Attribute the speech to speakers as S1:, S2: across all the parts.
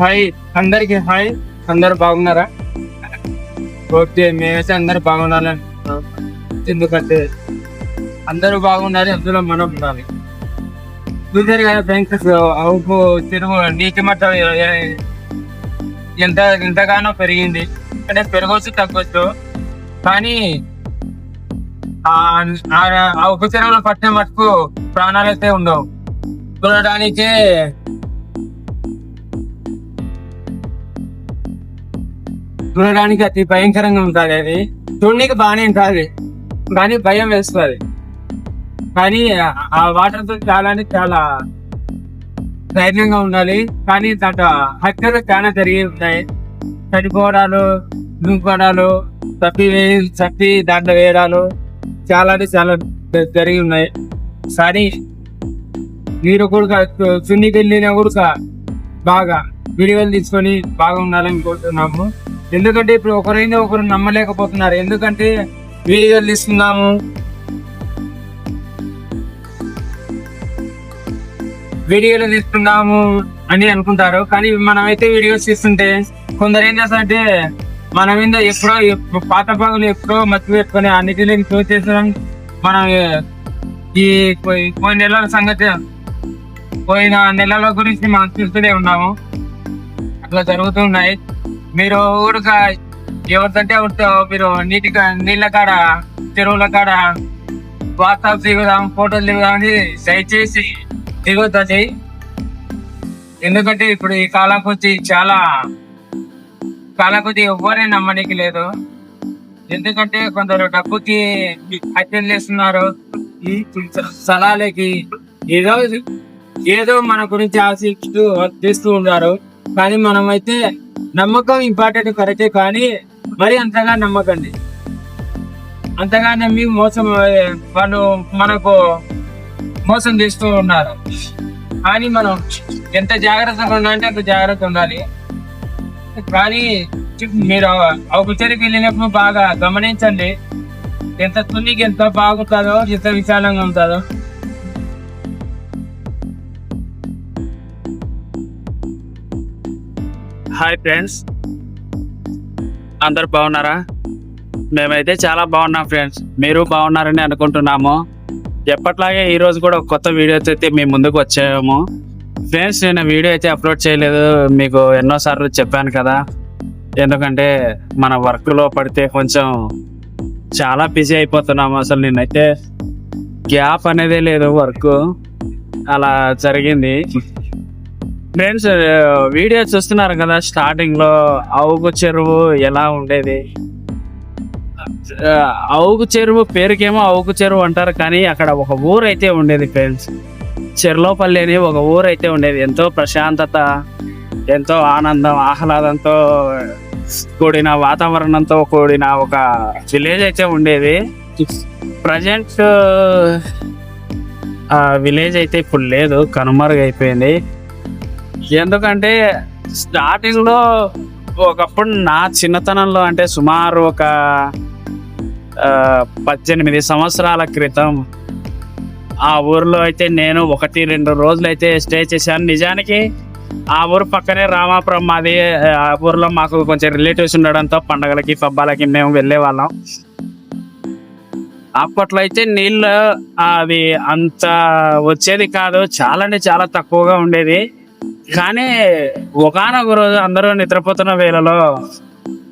S1: Hi అందరికి hi అందరు బాగున్నారా? ఓకే మేమైతే అందరు బాగుండాలని ఎందుకంటే అందరూ బాగున్నారు అందులో మనం ఉండాలి. చూసారు కదా బ్యాంకర్స్ అవుపు తిరుగు నీటి మట్టం ఎంత ఎంతగానో పెరిగింది. అంటే పెరగవచ్చు తగ్గవచ్చు కానీ ఆ ఉపచరంలో పట్టిన మటుకు ప్రాణాలు అయితే ఉండవు. చూడడానికే చూడడానికి అతి భయంకరంగా ఉంటుంది అది. చూడడానికి బాగానే ఉంటుంది కానీ భయం వేస్తుంది. కానీ ఆ- వాటర్తో చాలా అంటే చాలా ధైర్యంగా ఉండాలి. కానీ దాంట్లో హత్యలు చాలా జరిగి ఉన్నాయి. చనిపోవడాలు దుంపడాలు తప్పి వే- తప్పి దాంట్లో వేయడాలు చాలా అంటే చాలా జరిగి ఉన్నాయి. కానీ మీరు కూడా చున్నీకి వెళ్ళినా కూడా బాగా వీడియోలు తీసుకొని బాగా ఉండాలని కోరుతున్నాము. ఎందుకంటే ఇప్పుడు ఒకరైనా ఒకరు నమ్మలేకపోతున్నారు. ఎందుకంటే వీడియోలు తీస్తున్నాము. వీడియోలు తీస్తున్నాము అని అనుకుంటారు. కానీ మనమైతే వీడియోస్ తీస్తుంటే కొందరు ఏం చేస్తారంటే మన మీద ఎప్పుడో పాత పగులు ఎప్పుడో మర్చి పెట్టుకొని అన్నిటిని క్లోజ్ చేసిన మనం ఈ కొన్ని నెలల సంగతి పోయిన నెలల గురించి మనం చూస్తూనే ఉన్నాము. అట్లా జరుగుతున్నాయి మీరు ఊరుక ఎవరిదంటే ఎవరితో మీరు నీటి నీళ్ళ కాడ చెరువుల కాడ వాట్సాప్ దిగుదాం ఫోటోలు దిగుదాం అని దయచేసి దిగుతుంది ఎందుకంటే ఇప్పుడు ఈ కాలం కొద్ది చాలా కాలం కొద్ది ఎవ్వరే నమ్మడానికి లేదు. ఎందుకంటే కొందరు డబ్బుకి హత్యలు చేస్తున్నారు. ఈ స్థలాలకి ఏదో ఏదో మన గురించి ఆశిస్తూ తీస్తూ ఉన్నారు. కానీ మనమైతే నమ్మకం ఇంపార్టెంట్ కరెక్టే కానీ మరి అంతగా నమ్మకండి. అంతగా నమ్మి మోసం వాళ్ళు మనకు మోసం చేస్తూ ఉన్నారు. కానీ మనం ఎంత జాగ్రత్తగా ఉండాలంటే అంత జాగ్రత్త ఉండాలి. కానీ మీరు ఔపచారికి వెళ్ళినప్పుడు బాగా గమనించండి. ఎంత తునికి ఎంత బాగుంటుందో ఎంత విశాలంగా ఉంటుందో.
S2: Hi friends. అందరు బాగున్నారా? మేమైతే చాలా బాగున్నాం ఫ్రెండ్స్. మీరు బాగున్నారని అనుకుంటున్నాము. ఎప్పట్లాగే ఈరోజు కూడా కొత్త వీడియోతో అయితే మేము ముందుకు వచ్చాము. ఫ్రెండ్స్ నేను వీడియో అయితే అప్లోడ్ చేయలేదు. మీకు ఎన్నోసార్లు చెప్పాను కదా. ఎందుకంటే మన వర్క్లో పడితే కొంచెం చాలా బిజీ అయిపోతున్నాము అసలు నేనైతే గ్యాప్ అనేదే లేదు వర్క్. అలా జరిగింది. ఫ్రెండ్స్ వీడియో uh, చూస్తున్నారు కదా స్టార్టింగ్లో అవుగు చెరువు ఎలా ఉండేది? Uh, ఆ, అవుగు చెరువు పేరుకేమో అవుగు చెరువు అంటారు కానీ అక్కడ ఒక ఊరు అయితే ఉండేది ఫ్రెండ్స్ చెర్లోపల్లి అని ఒక ఊరు అయితే ఉండేది. ఎంతో ప్రశాంతత ఎంతో ఆనందం ఆహ్లాదంతో కూడిన వాతావరణంతో కూడిన ఒక విలేజ్ అయితే ఉండేది. ప్రజెంట్ uh, ఆ విలేజ్ అయితే ఇప్పుడు లేదు కనుమరుగైపోయింది. ఎందుకంటే స్టార్టింగ్లో ఒకప్పుడు నా చిన్నతనంలో అంటే సుమారు ఒక పద్దెనిమిది సంవత్సరాల క్రితం ఆ ఊర్లో అయితే నేను ఒకటి రెండు రోజులు అయితే స్టే చేశాను. నిజానికి ఆ ఊరు పక్కనే రామాపురం మాది ఆ ఊర్లో మాకు కొంచెం రిలేటివ్స్ ఉండడంతో పండగలకి పబ్బాలకి మేము వెళ్ళే వాళ్ళం అప్పట్లో అయితే నీళ్ళు అది అంత వచ్చేది కాదు చాలా అంటే చాలా తక్కువగా ఉండేది. కానీ ఒకనొక రోజు అందరూ నిద్రపోతున్న వేళలో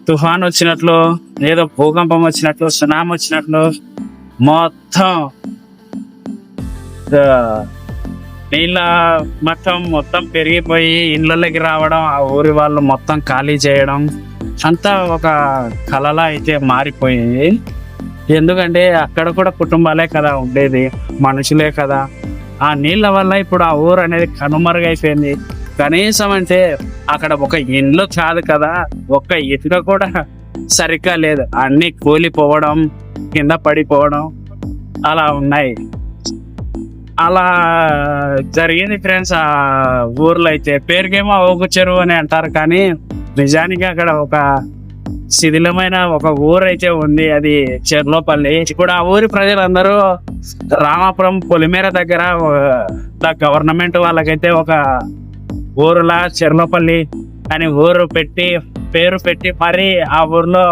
S2: తుఫాన్ వచ్చినట్లు ఏదో భూకంపం వచ్చినట్లు సునామీ వచ్చినట్లు మొత్తం నీళ్ళ మట్టం మొత్తం పెరిగిపోయి ఇళ్ళలోకి రావడం ఆ ఊరి వాళ్ళు మొత్తం ఖాళీ చేయడం అంతా ఒక కలలా అయితే మారిపోయింది. ఎందుకంటే అక్కడ కూడా కుటుంబాలే కదా ఉండేది మనుషులే కదా. ఆ నీళ్ళ వల్ల ఇప్పుడు ఆ ఊరు అనేది కనుమరుగైపోయింది. కనీసం అంటే అక్కడ ఒక ఇండ్లు కాదు కదా ఒక్క ఇటుక కూడా సరిగ్గా లేదు. అన్ని కూలిపోవడం కింద పడిపోవడం అలా ఉన్నాయి. అలా జరిగింది ఫ్రెండ్స్. ఆ ఊర్లో అయితే పేరుకేమో ఒక చెరువు అని అంటారు కానీ నిజానికి అక్కడ ఒక శిథిలమైన ఒక ఊరు అయితే ఉంది. అది చెర్లోపల్లి. ఇప్పుడు ఆ ఊరి ప్రజలందరూ రామాపురం పొలిమేర దగ్గర ద గవర్నమెంట్ వాళ్ళకైతే ఒక ఊరులా చెర్లపల్లి అని ఊరు పెట్టి పేరు పెట్టి మరి ఆ ఊర్లో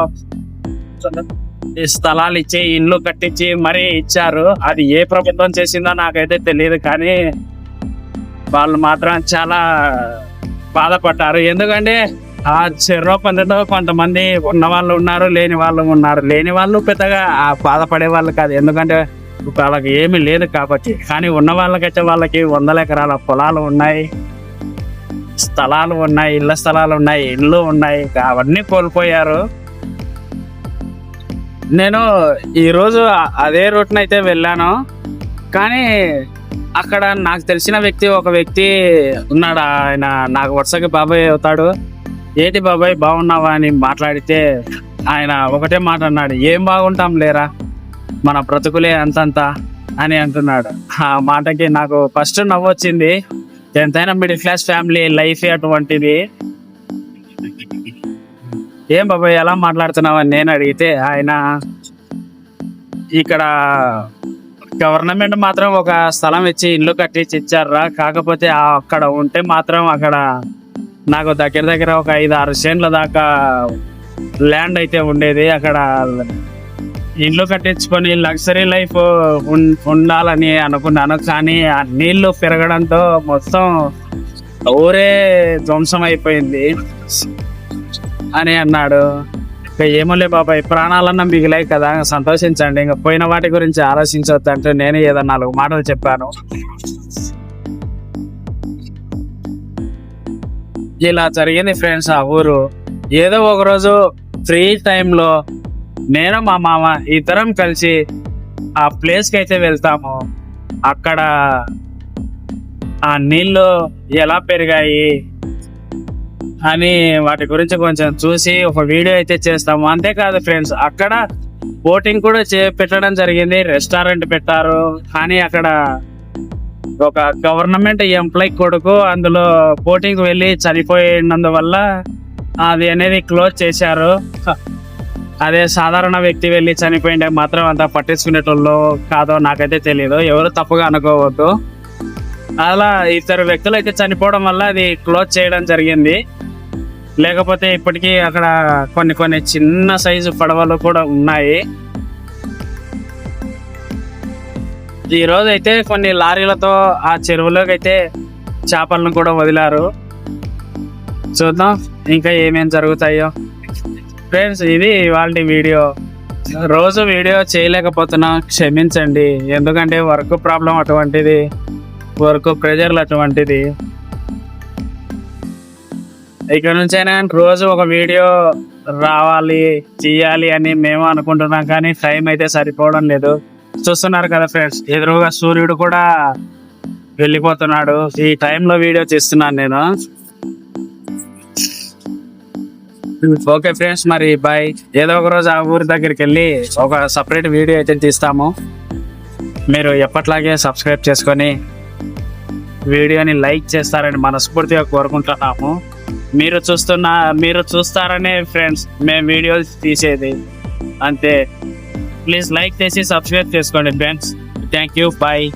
S2: స్థలాలు ఇచ్చి ఇల్లు కట్టించి మరీ ఇచ్చారు. అది ఏ ప్రభుత్వం చేసిందో నాకైతే తెలియదు కానీ వాళ్ళు మాత్రం చాలా బాధపడ్డారు. ఎందుకంటే ఆ చెర్రో కొంతమంది ఉన్న వాళ్ళు ఉన్నారు లేని వాళ్ళు ఉన్నారు. లేని వాళ్ళు పెద్దగా ఆ బాధపడే వాళ్ళు కాదు. ఎందుకంటే వాళ్ళకి ఏమీ లేదు కాబట్టి. కానీ ఉన్న వాళ్ళకైతే వాళ్ళకి వందల ఎకరాల పొలాలు ఉన్నాయి. స్థలాలు ఉన్నాయి ఇళ్ళ స్థలాలు ఉన్నాయి ఇళ్ళు ఉన్నాయి అవన్నీ కోల్పోయారు. నేను ఈరోజు అదే రూట్ని అయితే వెళ్ళాను. కానీ అక్కడ నాకు తెలిసిన వ్యక్తి ఒక వ్యక్తి ఉన్నాడు. ఆయన నాకు వరుసకి బాబాయ్ అవుతాడు. ఏంటి బాబాయ్ బాగున్నావా? అని మాట్లాడితే ఆయన ఒకటే మాట అన్నాడు. ఏం బాగుంటాం లేరా? మన బ్రతుకులే అంతంత అని అంటున్నాడు. ఆ మాటకి నాకు ఫస్ట్ నవ్వు వచ్చింది ఎంతైనా మిడిల్ క్లాస్ ఫ్యామిలీ లైఫ్ అటువంటిది. ఏం బాబాయ్ ఎలా మాట్లాడుతున్నావు అని నేను అడిగితే ఆయన ఇక్కడ గవర్నమెంట్ మాత్రం ఒక స్థలం ఇచ్చి ఇల్లు కట్టించి ఇచ్చారా కాకపోతే అక్కడ ఉంటే మాత్రం అక్కడ నాకు దగ్గర దగ్గర ఒక ఐదు ఆరు సెంట్ల దాకా ల్యాండ్ అయితే ఉండేది. అక్కడ ఇల్లు కట్టించుకొని లగ్జరీ లైఫ్ ఉండాలని అనుకున్నాను కానీ ఆ నీళ్ళు పెరగడంతో మొత్తం ఊరే ధ్వంసం అయిపోయింది. అని అన్నాడు. ఇక ఏమోలే బాబాయ్ ప్రాణాలన్నా మిగిలాయి కదా సంతోషించండి. ఇంకా పోయిన వాటి గురించి ఆలోచించవద్దు అంటే నేను ఏదో నాలుగు మాటలు చెప్పాను. ఇలా జరిగింది ఫ్రెండ్స్ ఆ ఊరు. ఏదో ఒకరోజు ఫ్రీ టైంలో నేను మా మామ ఇద్దరం కలిసి ఆ ప్లేస్కి అయితే వెళ్తాము. అక్కడ ఆ నీళ్ళు ఎలా పెరిగాయి అని వాటి గురించి కొంచెం చూసి ఒక వీడియో అయితే చేస్తాము. అంతేకాదు ఫ్రెండ్స్ అక్కడ బోటింగ్ కూడా చే పెట్టడం జరిగింది. రెస్టారెంట్ పెట్టారు. కానీ అక్కడ ఒక గవర్నమెంట్ ఎంప్లాయ్ కొడుకు అందులో బోటింగ్ వెళ్ళి చనిపోయినందువల్ల అది అనేది క్లోజ్ చేశారు. అదే సాధారణ వ్యక్తి వెళ్ళి చనిపోయింటే మాత్రం అంత పట్టించుకునేటోళ్ళు కాదో నాకైతే తెలియదు ఎవరు తప్పుగా అనుకోవద్దు. అలా ఇద్దరు వ్యక్తులు అయితే చనిపోవడం వల్ల అది క్లోజ్ చేయడం జరిగింది. లేకపోతే ఇప్పటికీ అక్కడ కొన్ని కొన్ని చిన్న సైజు పడవలు కూడా ఉన్నాయి. ఈరోజు అయితే కొన్ని లారీలతో ఆ చెరువులోకి అయితే చేపలను కూడా వదిలారు. చూద్దాం ఇంకా ఏమేం జరుగుతాయో. ఫ్రెండ్స్ ఇది వాళ్ళ వీడియో. రోజు వీడియో చేయలేకపోతున్నా క్షమించండి. ఎందుకంటే వర్క్ ప్రాబ్లం అటువంటిది వర్క్ ప్రెజర్లు అటువంటిది. ఇక్కడ నుంచైనా అయినా రోజు ఒక వీడియో రావాలి చేయాలి అని మేము అనుకుంటున్నాం కానీ టైం అయితే సరిపోవడం లేదు. చూస్తున్నారు కదా ఫ్రెండ్స్ ఎదురుగా సూర్యుడు కూడా వెళ్ళిపోతున్నాడు. ఈ టైంలో వీడియో తీస్తున్నాను నేను. ఓకే ఫ్రెండ్స్ మరి బాయ్ ఏదో ఒక రోజు ఆ ఊరి దగ్గరికి వెళ్ళి ఒక సపరేట్ వీడియో అయితే తీస్తాము. మీరు ఎప్పట్లాగే సబ్స్క్రైబ్ చేసుకొని వీడియోని లైక్ చేస్తారని మనస్ఫూర్తిగా కోరుకుంటున్నాము. మీరు చూస్తున్న మీరు చూస్తారనే ఫ్రెండ్స్ మేము వీడియోస్ తీసేది. అంతే. ప్లీజ్ లైక్ చేసి సబ్స్క్రైబ్ చేసుకోండి ఫ్రెండ్స్ థ్యాంక్ యూ బాయ్